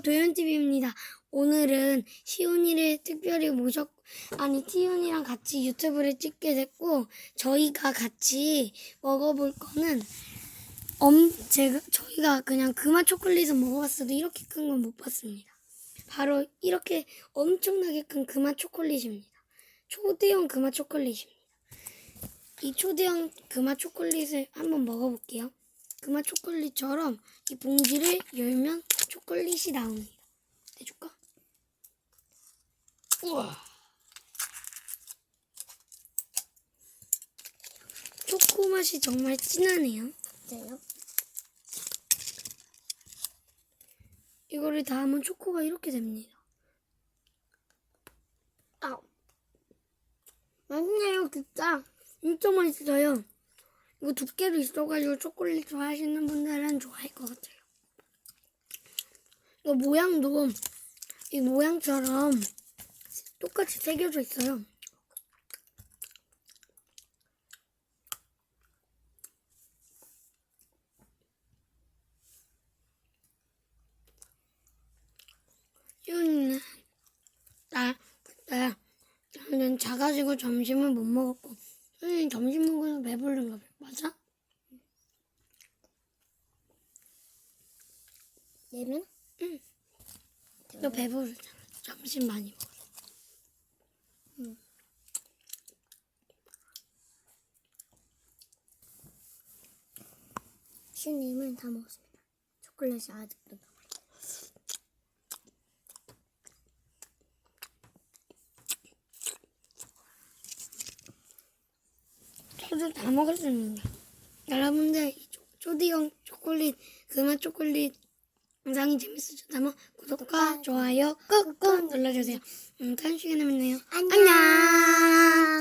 도현TV입니다. 오늘은 시온이를 특별히 모셨, 아니, 티온이랑 같이 유튜브를 찍게 됐고, 저희가 같이 먹어볼 거는, 엄, 제가, 저희가 그냥 그만 초콜릿을 먹어봤어도 이렇게 큰 건 못 봤습니다. 바로 이렇게 엄청나게 큰 그만 초콜릿입니다. 초대형 그만 초콜릿입니다. 이 초대형 금화 초콜릿을 한번 먹어볼게요. 금화 초콜릿처럼 이 봉지를 열면 초콜릿이 나옵니다. 해줄까? 우와. 초코 맛이 정말 진하네요. 진짜요? 이거를 다 하면 초코가 이렇게 됩니다. 아, 맛있네요, 진짜. 진짜 맛있어요. 이거 두께도 있어가지고 초콜릿 좋아하시는 분들은 좋아할 것 같아요. 이거 모양도 이 모양처럼 똑같이 새겨져 있어요. 나 그때 저는 작아지고 점심을 못 먹었고 응, 점심 먹어서 배부른가 봐. 맞아? 얘 는? 너 배부르잖아. 점심 많이 먹어. 슈님은 다 먹었습니다. 초콜릿이 아직도 남아있어요. 저도 다 먹었습니다. 여러분들 초디형 초콜릿 그맛 초콜릿 영상이 재밌으셨다면 음, 구독과 좋아요 꾹꾹 눌러주세요. 음, 다음 시간에 만나요. 안녕. 안녕.